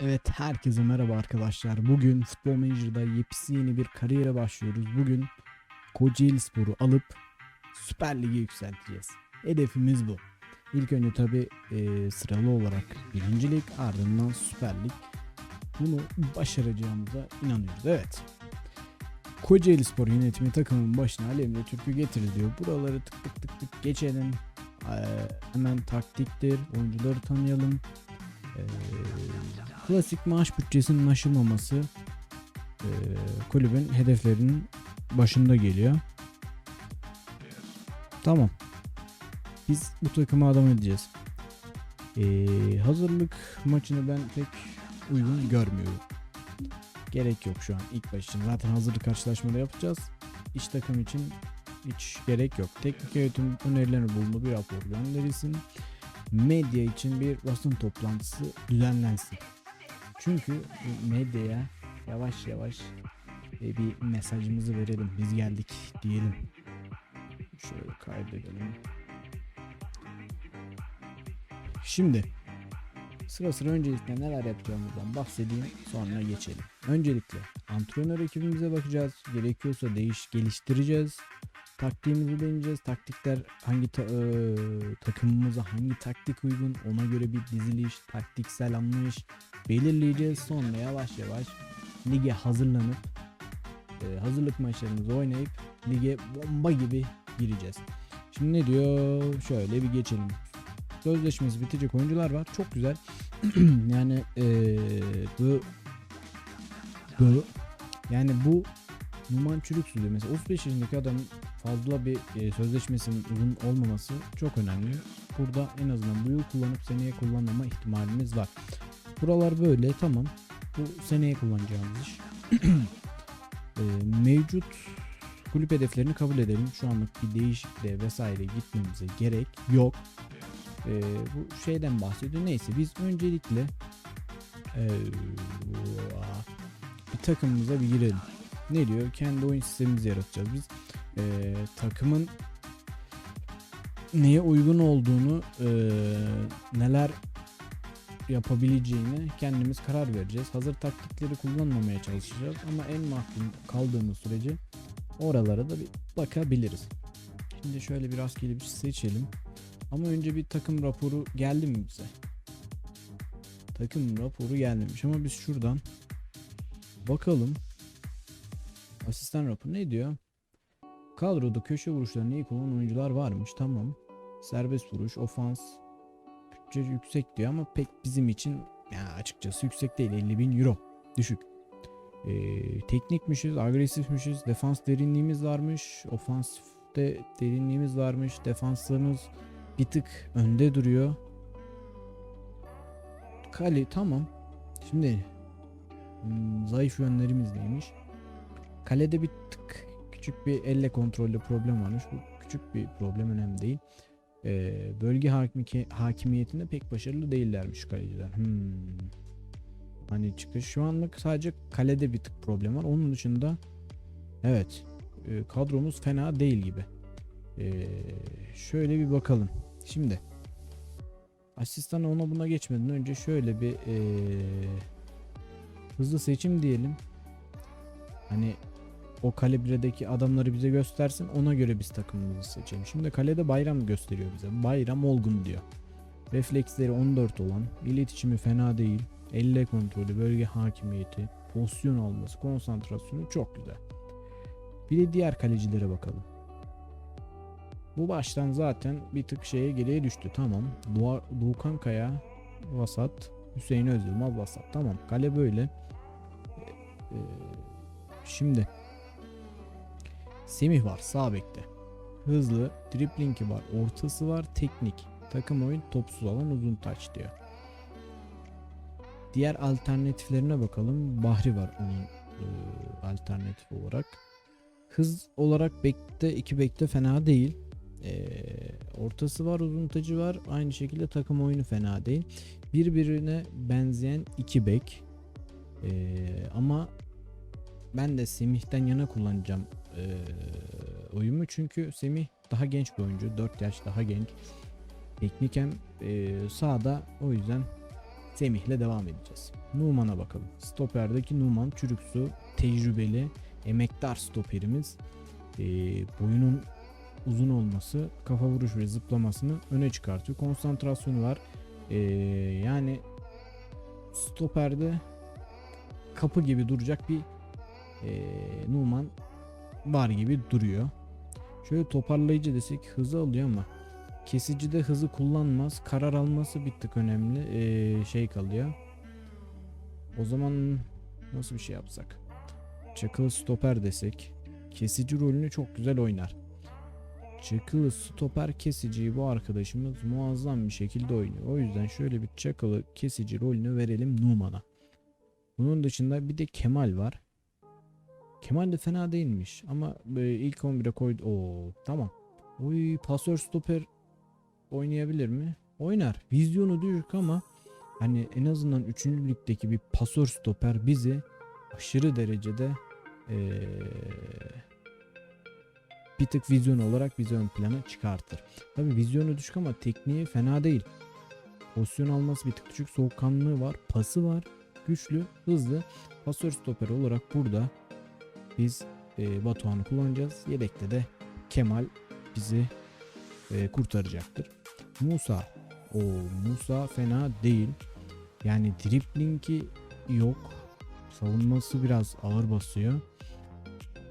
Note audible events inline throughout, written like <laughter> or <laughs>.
Evet herkese merhaba arkadaşlar. Bugün Futbol Manager'da yepyeni bir kariyere başlıyoruz. Bugün Kocaeli Spor'u alıp Süper Lig'e yükselteceğiz. Hedefimiz bu. İlk önce tabi sıralı olarak birinci lig ardından Süper Lig. Bunu başaracağımıza inanıyoruz. Evet. Kocaeli Spor yönetimi takımın başına Ali Emre Türk'ü getir diyor. Buraları tık tık tık tık geçelim. Ee, hemen taktiktir. Oyuncuları tanıyalım. Ee, klasik maaş bütçesinin aşılmaması e, kulübün hedeflerinin başında geliyor. Tamam. Biz bu takımı adam edeceğiz. Ee, hazırlık maçını ben pek uygun görmüyorum. Gerek yok şu an ilk baş için. Zaten hazırlık karşılaşmada yapacağız. İç takım için hiç gerek yok. Teknik yönetim önerilerini bulunduğu bir rapor gönderilsin. Medya için bir basın toplantısı düzenlensin. Çünkü medyaya yavaş yavaş e, bir mesajımızı verelim. Biz geldik diyelim. Şöyle kaydedelim. Şimdi sıra sıra öncelikle neler yapacağımızdan bahsedeyim sonra geçelim. Öncelikle antrenör ekibimize bakacağız. Gerekiyorsa değiş geliştireceğiz. Taktiğimizi deneyeceğiz. Taktikler hangi ta- e, takımımıza hangi taktik uygun ona göre bir diziliş, taktiksel anlayış belirleyeceğiz. Sonra yavaş yavaş lige hazırlanıp e, hazırlık maçlarımızı oynayıp lige bomba gibi gireceğiz. Şimdi ne diyor? Şöyle bir geçelim. Sözleşmesi bitecek oyuncular var. Çok güzel. <clears throat> yani e, bu bu yani bu Numan Çürük Sülü mesela 35 yaşındaki adamın fazla bir e, sözleşmesinin uzun olmaması çok önemli. Burada en azından bu yıl kullanıp seneye kullanmama ihtimalimiz var. Buralar böyle tamam. Bu seneye kullanacağımız iş. <clears throat> e, mevcut kulüp hedeflerini kabul edelim. Şu anlık bir değişikliğe vesaire gitmemize gerek yok. E, bu şeyden bahsediyor. Neyse biz öncelikle e, bir takımımıza bir girelim. Ne diyor? Kendi oyun sistemimizi yaratacağız biz. E, takımın neye uygun olduğunu e, neler yapabileceğini kendimiz karar vereceğiz. Hazır taktikleri kullanmamaya çalışacağız ama en mahkum kaldığımız sürece oralara da bir bakabiliriz. Şimdi şöyle bir rastgele bir seçelim. Ama önce bir takım raporu geldi mi bize? Takım raporu gelmemiş ama biz şuradan bakalım. Asistan raporu ne diyor? Kadroda köşe vuruşlarını iyi kullanan oyuncular varmış. Tamam. Serbest vuruş, ofans, bütçe yüksek diyor ama pek bizim için ya açıkçası yüksek değil 50 bin euro düşük. Ee, teknikmişiz, agresifmişiz, defans derinliğimiz varmış, ofansifte derinliğimiz varmış, defanslarımız bir tık önde duruyor. Kale tamam. Şimdi hmm, zayıf yönlerimiz neymiş? Kalede bir tık küçük bir elle kontrolde problem varmış. Bu küçük bir problem önemli değil e, bölge hakimi, hakimiyetinde pek başarılı değillermiş kaleciler. Hmm. Hani çıkış şu anlık sadece kalede bir tık problem var. Onun dışında evet e, kadromuz fena değil gibi. E, şöyle bir bakalım. Şimdi asistan ona buna geçmeden önce şöyle bir e, hızlı seçim diyelim. O kalibredeki adamları bize göstersin ona göre biz takımımızı seçelim. Şimdi kalede Bayram gösteriyor bize. Bayram olgun diyor. Refleksleri 14 olan, iletişimi fena değil, elle kontrolü, bölge hakimiyeti, pozisyon alması, konsantrasyonu çok güzel. Bir de diğer kalecilere bakalım. Bu baştan zaten bir tık şeye geriye düştü. Tamam. Doğukan Kaya vasat. Hüseyin Özyılmaz vasat. Tamam. Kale böyle. Ee, şimdi Semih var sağ bekte. Hızlı, driplingi var, ortası var, teknik. Takım oyun topsuz alan uzun taç diyor. Diğer alternatiflerine bakalım. Bahri var onun e, alternatif olarak. Hız olarak bekte iki bekte fena değil. E, ortası var, uzun tacı var. Aynı şekilde takım oyunu fena değil. Birbirine benzeyen iki bek. E, ama ben de Semih'ten yana kullanacağım e, oyumu. Çünkü Semih daha genç bir oyuncu. 4 yaş daha genç. Tekniken e, sağda o yüzden Semih'le devam edeceğiz. Numan'a bakalım. Stoperdeki Numan Çürüksu tecrübeli emektar stoperimiz. Ee, boyunun uzun olması kafa vuruş ve zıplamasını öne çıkartıyor. Konsantrasyonu var. Ee, yani stoperde kapı gibi duracak bir ee, Numan var gibi duruyor. Şöyle toparlayıcı desek hızı alıyor ama kesicide hızı kullanmaz. Karar alması bir tık önemli ee, şey kalıyor. O zaman nasıl bir şey yapsak? Çakıl stoper desek kesici rolünü çok güzel oynar. Çakılı stoper kesiciyi bu arkadaşımız muazzam bir şekilde oynuyor. O yüzden şöyle bir çakılı kesici rolünü verelim Numan'a. Bunun dışında bir de Kemal var. Kemal de fena değilmiş ama e, ilk 11'e koydu. Oo tamam. Oy pasör stoper oynayabilir mi? Oynar. Vizyonu düşük ama hani en azından 3. ligdeki bir pasör stoper bizi aşırı derecede eee, bir tık vizyon olarak bizi ön plana çıkartır. Tabi vizyonu düşük ama tekniği fena değil. Pozisyon alması bir tık düşük. Soğukkanlığı var. Pası var. Güçlü, hızlı. Pasör stoper olarak burada biz e, Batuhan'ı kullanacağız. Yedekte de Kemal bizi e, kurtaracaktır. Musa. O Musa fena değil. Yani driplingi yok. Savunması biraz ağır basıyor.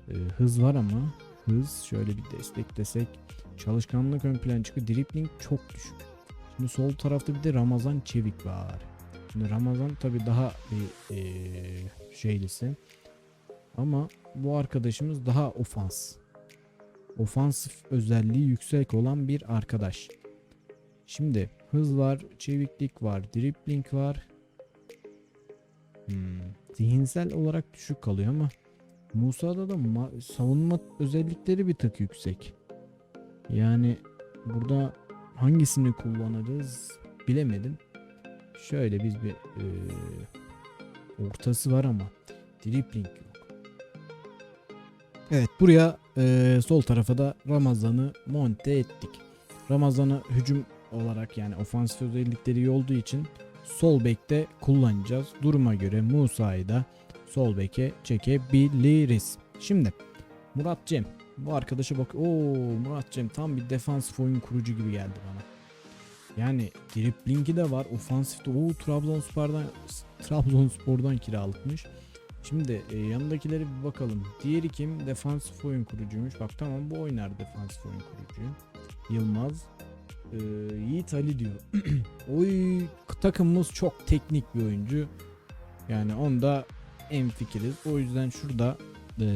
E, hız var ama hız şöyle bir desteklesek çalışkanlık ön plan çıkıyor. Dripling çok düşük. Şimdi sol tarafta bir de Ramazan Çevik var. Şimdi Ramazan tabi daha bir e, şeylisi. Ama bu arkadaşımız daha ofans. Ofansif özelliği yüksek olan bir arkadaş. Şimdi hız var, çeviklik var, dribling var. Hmm, Zihinsel olarak düşük kalıyor ama Musa'da da ma- savunma özellikleri bir tık yüksek. Yani burada hangisini kullanırız bilemedim. Şöyle biz bir e, ortası var ama dribling yok. Evet buraya e, sol tarafa da Ramazan'ı monte ettik. Ramazan'ı hücum olarak yani ofansif özellikleri iyi olduğu için sol bekte kullanacağız. Duruma göre Musa'yı da sol beke çekebiliriz. Şimdi Murat Cem bu arkadaşa bak. Oo Murat Cem tam bir defansif oyun kurucu gibi geldi bana. Yani driblingi de var. Ofansif de. Oo Trabzonspor'dan Trabzonspor'dan kiralıkmış. Şimdi e, yanındakileri bir bakalım. Diğeri kim? Defansif oyun kurucuymuş. Bak tamam bu oynar defansif oyun kurucu. Yılmaz. E, Yiğit Ali diyor. <clears throat> Oy takımımız çok teknik bir oyuncu. Yani onda en fikiriz. O yüzden şurada e,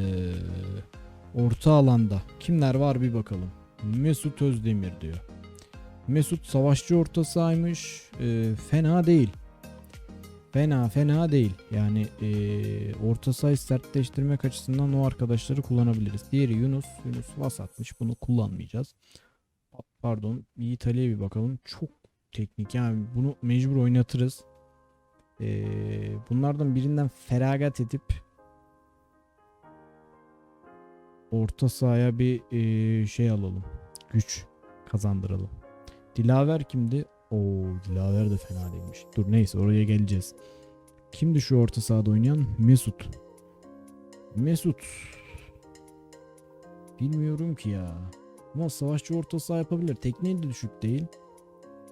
orta alanda kimler var bir bakalım. Mesut Özdemir diyor. Mesut savaşçı orta sahaymış. E, fena değil. Fena fena değil. Yani eee orta sayı sertleştirmek açısından o arkadaşları kullanabiliriz. Diğeri Yunus. Yunus vasatmış. Bunu kullanmayacağız. Pa- Pardon. Ali'ye bir bakalım. Çok teknik. Yani bunu mecbur oynatırız. Eee, bunlardan birinden feragat edip orta sahaya bir eee, şey alalım. Güç kazandıralım. Dilaver kimdi? Oo Dilaver de fena değilmiş. Dur neyse oraya geleceğiz. Kimdi şu orta sahada oynayan? Mesut. Mesut. Bilmiyorum ki ya. Ama savaşçı orta saha yapabilir. Tekniği de düşük değil.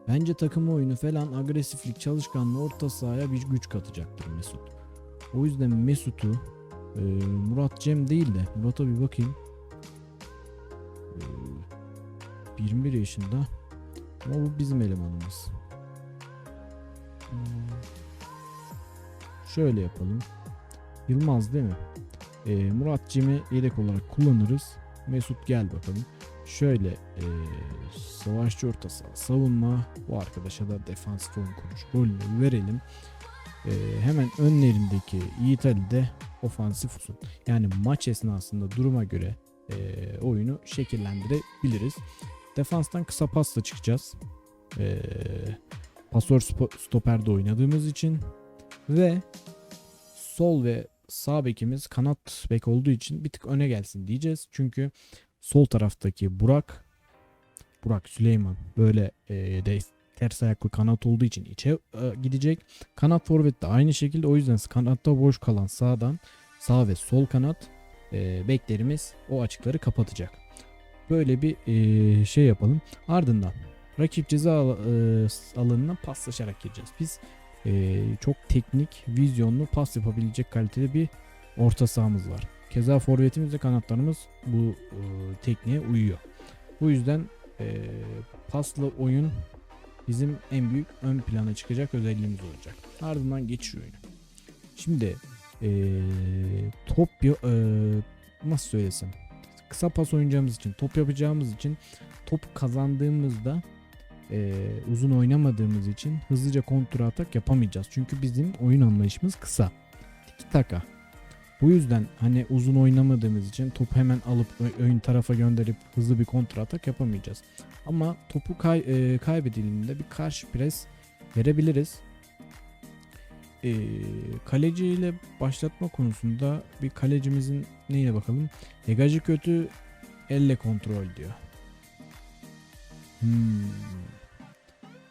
Bence takım oyunu falan agresiflik, çalışkanlığı orta sahaya bir güç katacaktır Mesut. O yüzden Mesut'u e, Murat Cem değil de Murat'a bir bakayım. E, 21 yaşında. Ama bu bizim elemanımız. Hmm. Şöyle yapalım. Yılmaz değil mi? Ee, Murat Cem'i yedek olarak kullanırız. Mesut gel bakalım. Şöyle ee, savaşçı orta saha savunma. Bu arkadaşa da defansif oyun kurucu rolünü verelim. Ee, hemen önlerindeki Yiğit Ali de ofansif olsun. Yani maç esnasında duruma göre ee, oyunu şekillendirebiliriz. Defanstan kısa pasla çıkacağız. Ee, pasör stoperde oynadığımız için ve sol ve sağ bekimiz kanat bek olduğu için bir tık öne gelsin diyeceğiz. Çünkü sol taraftaki Burak Burak Süleyman böyle e, de ters ayaklı kanat olduğu için içe e, gidecek. Kanat forvet de aynı şekilde o yüzden kanatta boş kalan sağdan sağ ve sol kanat e, beklerimiz o açıkları kapatacak. Böyle bir e, şey yapalım. Ardından rakip ceza al- e, alanına paslaşarak gireceğiz. Biz e, çok teknik, vizyonlu pas yapabilecek kalitede bir orta sahamız var. Keza forvetimiz ve kanatlarımız bu e, tekniğe uyuyor. Bu yüzden paslı oyun bizim en büyük ön plana çıkacak özelliğimiz olacak. Ardından geçiş oyunu. Şimdi e, top e, nasıl söylesem kısa pas oynayacağımız için top yapacağımız için top kazandığımızda e, uzun oynamadığımız için hızlıca kontra atak yapamayacağız. Çünkü bizim oyun anlayışımız kısa. Tiki taka. Bu yüzden hani uzun oynamadığımız için topu hemen alıp ön tarafa gönderip hızlı bir kontra atak yapamayacağız. Ama topu kay, e, kaybedildiğinde bir karşı pres verebiliriz. E, kaleciyle başlatma konusunda bir kalecimizin neyine bakalım. Degajı kötü elle kontrol diyor. Hmm.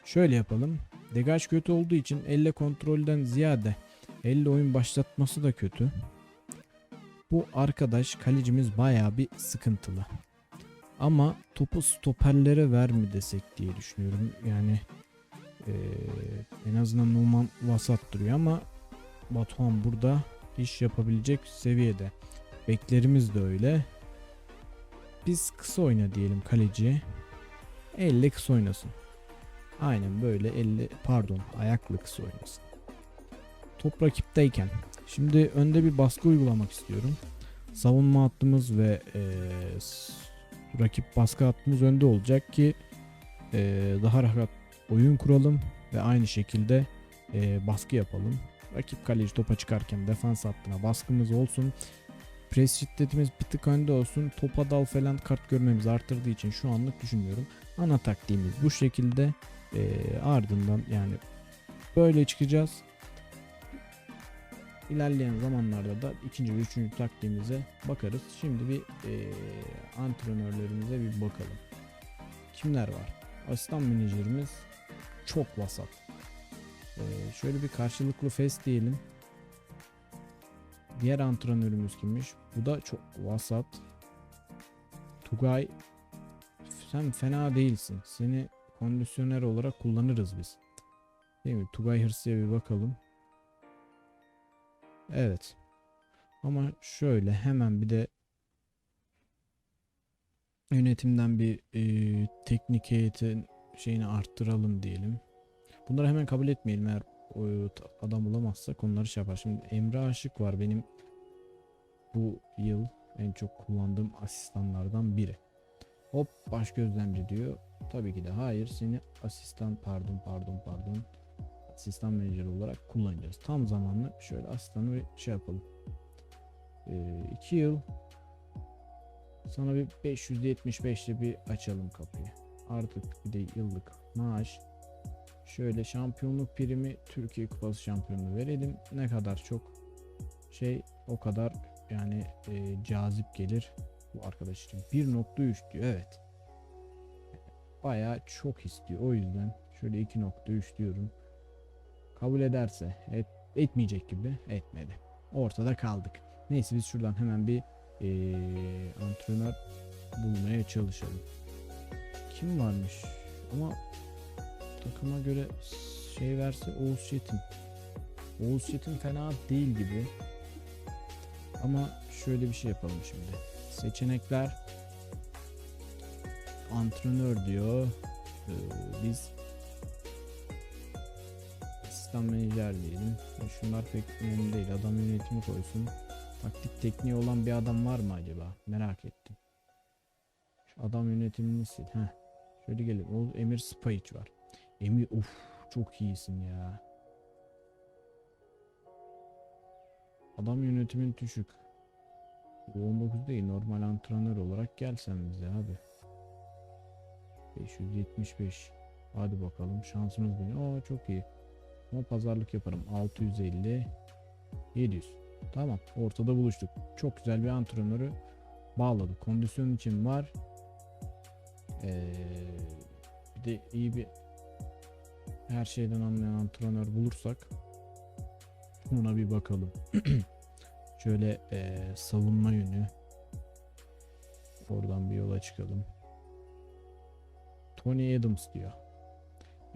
Şöyle yapalım. Degaj kötü olduğu için elle kontrolden ziyade elle oyun başlatması da kötü. Bu arkadaş kalecimiz bayağı bir sıkıntılı. Ama topu stoperlere ver mi desek diye düşünüyorum. Yani azından Numan vasat duruyor ama Batuhan burada iş yapabilecek seviyede. Beklerimiz de öyle. Biz kısa oyna diyelim kaleciye. Elle kısa oynasın. Aynen böyle elle pardon ayaklı kısa oynasın. Top rakipteyken. Şimdi önde bir baskı uygulamak istiyorum. Savunma hattımız ve s- rakip baskı hattımız önde olacak ki eee, daha rahat oyun kuralım ve aynı şekilde eee, baskı yapalım. Rakip kaleci topa çıkarken defans hattına baskımız olsun. Pres şiddetimiz bir tık önde olsun. Topa dal falan kart görmemizi arttırdığı için şu anlık düşünmüyorum. Ana taktiğimiz bu şekilde. Eee, ardından yani böyle çıkacağız. İlerleyen zamanlarda da ikinci ve üçüncü taktiğimize bakarız. Şimdi bir eee antrenörlerimize bir bakalım. Kimler var? Asistan menajerimiz çok vasat. Eee, şöyle bir karşılıklı fes diyelim. Diğer antrenörümüz kimmiş? Bu da çok vasat. Tugay sen fena değilsin. Seni kondisyoner olarak kullanırız biz. Değil mi? Tugay Hırsı'ya bir bakalım. Evet. Ama şöyle hemen bir de yönetimden bir e, teknik heyetin şeyini arttıralım diyelim. Bunları hemen kabul etmeyelim eğer adam bulamazsak onları şey yapar. Şimdi Emre Aşık var benim bu yıl en çok kullandığım asistanlardan biri. Hop baş gözlemci diyor. Tabii ki de hayır seni asistan pardon pardon pardon asistan menajeri olarak kullanacağız. Tam zamanlı şöyle asistanı bir şey yapalım. 2 yıl sana bir 575'li bir açalım kapıyı. Artık bir de yıllık maaş. Şöyle şampiyonluk primi Türkiye Kupası şampiyonluğu verelim. Ne kadar çok şey o kadar yani e, cazip gelir bu arkadaş için. 1.3 diyor evet. Bayağı çok istiyor. O yüzden şöyle 2.3 diyorum. Kabul ederse et, etmeyecek gibi etmedi. Ortada kaldık. Neyse biz şuradan hemen bir eee antrenör bulmaya çalışalım. Kim varmış? Ama takıma göre şey verse Oğuz Çetin. Oğuz Çetin fena değil gibi. Ama şöyle bir şey yapalım şimdi. Seçenekler antrenör diyor. Ee, biz asistan menajer diyelim. Şunlar pek önemli değil. Adam yönetimi koysun. Taktik tekniği olan bir adam var mı acaba? Merak ettim. Adam yönetimini sil. Heh. Şöyle gelin. O Emir Spahic var. Emir uf çok iyisin ya. Adam yönetimin düşük. Bu 19 değil normal antrenör olarak gelsen bize abi. 575. Hadi bakalım şansımız benim. Aa çok iyi. Ama pazarlık yaparım. 650 700. Tamam ortada buluştuk. Çok güzel bir antrenörü bağladık. Kondisyon için var. Ee, bir de iyi bir her şeyden anlayan antrenör bulursak ona bir bakalım. <clears throat> Şöyle eee, savunma yönü. Oradan bir yola çıkalım. Tony Adams diyor.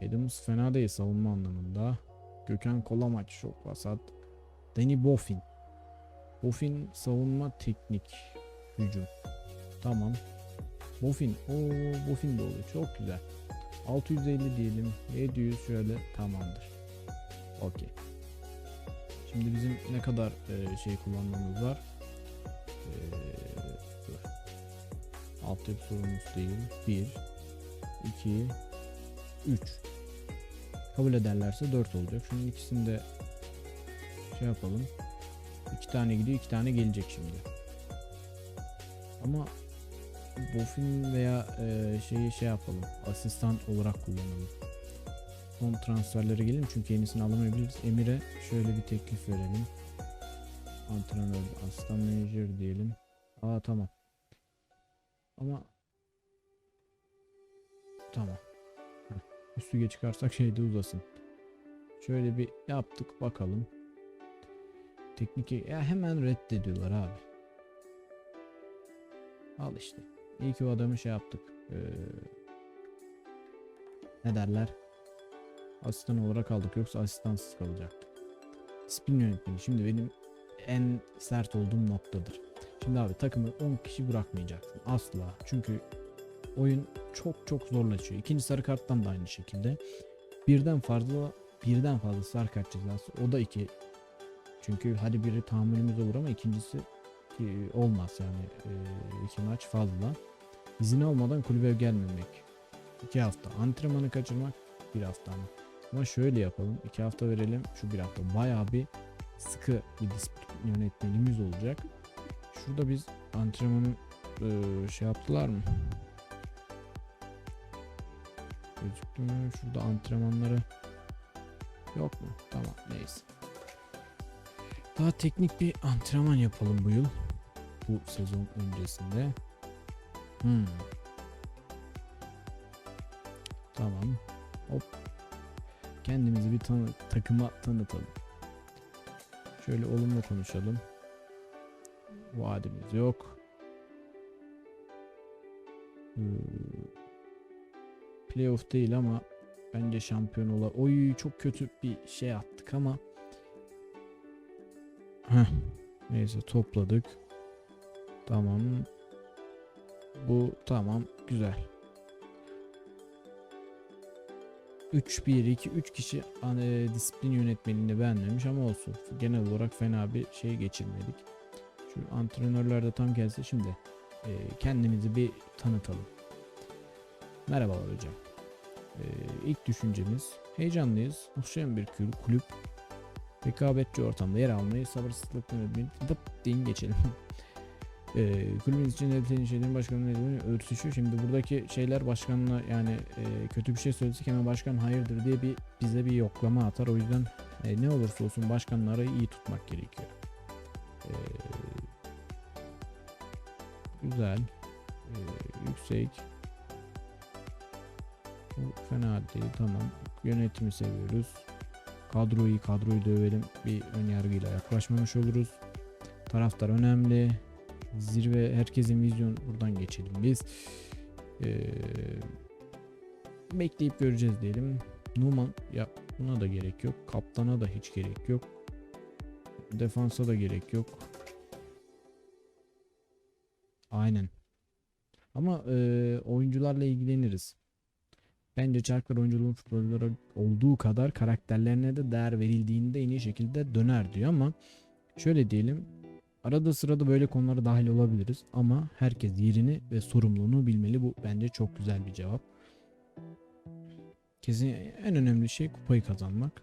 Adams fena değil savunma anlamında. Gökhan Kolamaç çok vasat. Danny Boffin. Boffin savunma teknik hücum. Tamam. Boffin. o Boffin de olur. Çok güzel. 650 diyelim. 700 şöyle tamamdır. Okey. Şimdi bizim ne kadar e, şey kullanmamız var? E. Altyapı sorunumuz değil. 1 2 3 Kabul ederlerse 4 olacak. Şunun ikisini de şey yapalım. 2 tane gidiyor, 2 tane gelecek şimdi. Ama Bofin veya e, şeyi şey yapalım. Asistan olarak kullanalım. Son transferlere gelelim çünkü yenisini alamayabiliriz. Emir'e şöyle bir teklif verelim. Antrenör, asistan menajer diyelim. Aa tamam. Ama tamam. Üstüge çıkarsak şeyde uzasın. Şöyle bir yaptık bakalım. Teknik ya hemen reddediyorlar abi. Al işte. İyi ki o adamı şey yaptık. Ee, ne derler? Asistan olarak aldık yoksa asistansız kalacaktık. Disiplin yönetmeni şimdi benim en sert olduğum noktadır. Şimdi abi takımı 10 kişi bırakmayacaksın asla. Çünkü oyun çok çok zorlaşıyor. İkinci sarı karttan da aynı şekilde. Birden fazla birden fazla sarı kart cezası o da iki. Çünkü hadi biri tahammülümüz olur ama ikincisi ki olmaz yani e, iki maç fazla. İzin olmadan kulübe gelmemek. iki hafta. Antrenmanı kaçırmak bir hafta mı? Ama şöyle yapalım. iki hafta verelim. Şu bir hafta. Bayağı bir sıkı bir disiplin yönetmenimiz olacak. Şurada biz antrenmanı e, şey yaptılar mı? Gözüktü mü? Şurada antrenmanları yok mu? Tamam neyse. Daha teknik bir antrenman yapalım bu yıl. Bu sezon öncesinde. Hmm. Tamam. Hop. Kendimizi bir tanı takıma tanıtalım. Şöyle olumlu konuşalım. Vaadimiz yok. Hmm. Playoff değil ama bence şampiyon ola. Oy çok kötü bir şey attık ama Heh. Neyse topladık. Tamam. Bu tamam. Güzel. 3 1 2 3 kişi hani, disiplin yönetmenliğini beğenmemiş ama olsun. Genel olarak fena bir şey geçirmedik. Şu antrenörler de tam gelse şimdi e, kendimizi bir tanıtalım. Merhabalar hocam. E, ilk düşüncemiz heyecanlıyız. Muhteşem bir kul- kulüp. Rekabetçi ortamda yer almayı sabırsızlıkla dıp deyin geçelim. <laughs> e, kulübümüz için hedeflediğin şeylerin başkanının örtüşüyor. Şimdi buradaki şeyler başkanla yani e, kötü bir şey söylesek hemen başkan hayırdır diye bir bize bir yoklama atar. O yüzden e, ne olursa olsun başkanları iyi tutmak gerekiyor. E, güzel. E, yüksek. Bu fena değil tamam. Yönetimi seviyoruz. Kadroyu kadroyu dövelim. Bir ön yargıyla yaklaşmamış oluruz. Taraftar önemli. Zirve herkesin vizyon buradan geçelim biz. Ee, bekleyip göreceğiz diyelim. Numan ya buna da gerek yok. Kaptana da hiç gerek yok. Defansa da gerek yok. Aynen. Ama e, oyuncularla ilgileniriz. Bence Çarklar oyunculuğun futbolculara olduğu kadar karakterlerine de değer verildiğinde en iyi şekilde döner diyor ama şöyle diyelim arada sırada böyle konulara dahil olabiliriz ama herkes yerini ve sorumluluğunu bilmeli bu bence çok güzel bir cevap. Kesin en önemli şey kupayı kazanmak.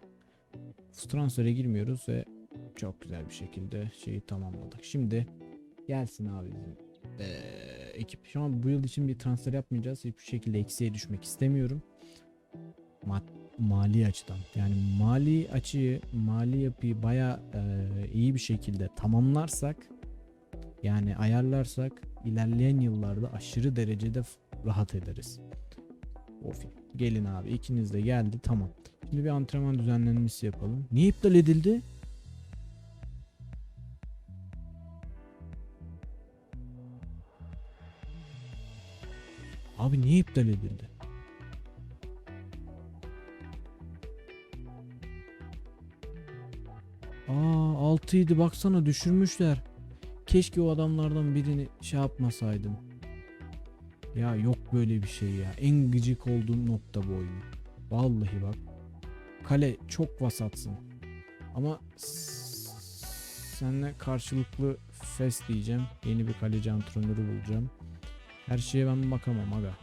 Transfere girmiyoruz ve çok güzel bir şekilde şeyi tamamladık. Şimdi gelsin abi bizim eee, ekip. Şu an bu yıl için bir transfer yapmayacağız. Hiçbir şekilde eksiğe düşmek istemiyorum. Ma- mali açıdan. Yani mali açıyı, mali yapıyı baya iyi bir şekilde tamamlarsak yani ayarlarsak ilerleyen yıllarda aşırı derecede rahat ederiz. Of. Gelin abi ikiniz de geldi tamam. Şimdi bir antrenman düzenlenmesi yapalım. Niye iptal edildi? Abi niye iptal edildi? Aa 6 idi baksana düşürmüşler. Keşke o adamlardan birini şey yapmasaydım. Ya yok böyle bir şey ya. En gıcık olduğum nokta bu oyun. Vallahi bak. Kale çok vasatsın. Ama s- seninle karşılıklı fes diyeceğim. Yeni bir kaleci antrenörü bulacağım. Her şeye ben bakamam aga.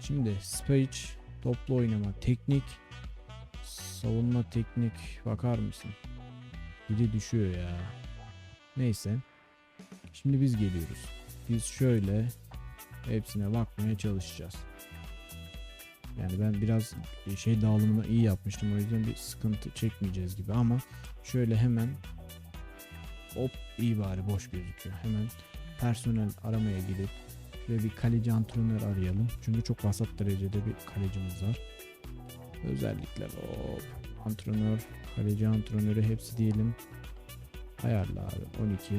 Şimdi Spage, toplu oynama, teknik, savunma teknik bakar mısın? Biri düşüyor ya. Neyse. Şimdi biz geliyoruz. Biz şöyle hepsine bakmaya çalışacağız. Yani ben biraz şey dağılımını iyi yapmıştım. O yüzden bir sıkıntı çekmeyeceğiz gibi ama şöyle hemen hop iyi bari boş gözüküyor. Hemen personel aramaya gidip şöyle bir kaleci antrenör arayalım. Çünkü çok vasat derecede bir kalecimiz var. Özellikler hop antrenör, kaleci antrenörü hepsi diyelim. Ayarla abi 12.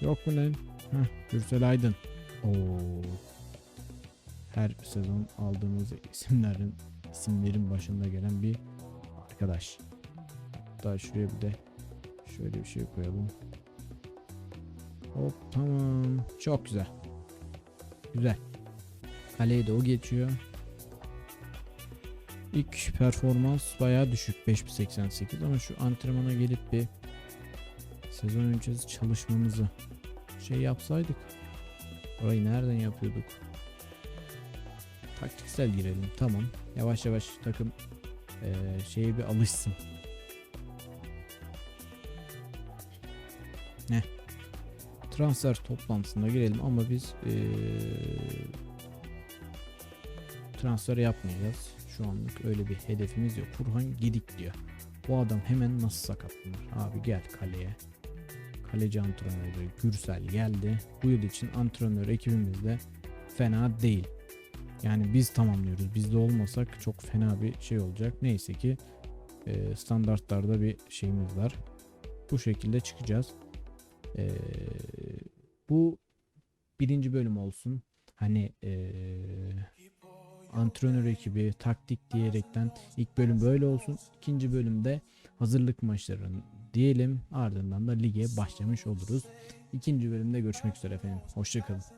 Yok mu lan? Heh, Gürsel Aydın. Oo. Her sezon aldığımız isimlerin isimlerin başında gelen bir arkadaş. Hatta şuraya bir de şöyle bir şey koyalım. Hop tamam. Çok güzel. Güzel. Kaleye de o geçiyor. İlk performans bayağı düşük 5.88 ama şu antrenmana gelip bir sezon öncesi çalışmamızı şey yapsaydık. Orayı nereden yapıyorduk? Taktiksel girelim. Tamam. Yavaş yavaş takım eee şeye bir alışsın. Ne? Transfer toplantısına girelim ama biz eee transfer yapmayacağız. Şu anlık öyle bir hedefimiz yok. Furhan Gidik diyor. Bu adam hemen nasıl sakatlanır? Abi gel kaleye. Kaleci antrenörü Gürsel geldi. Bu yıl için antrenör ekibimiz de fena değil. Yani biz tamamlıyoruz. Biz de olmasak çok fena bir şey olacak. Neyse ki e, standartlarda bir şeyimiz var. Bu şekilde çıkacağız. E, bu birinci bölüm olsun. Hani e, antrenör ekibi taktik diyerekten ilk bölüm böyle olsun. İkinci bölümde hazırlık maçların diyelim ardından da lige başlamış oluruz. İkinci bölümde görüşmek üzere efendim. Hoşçakalın.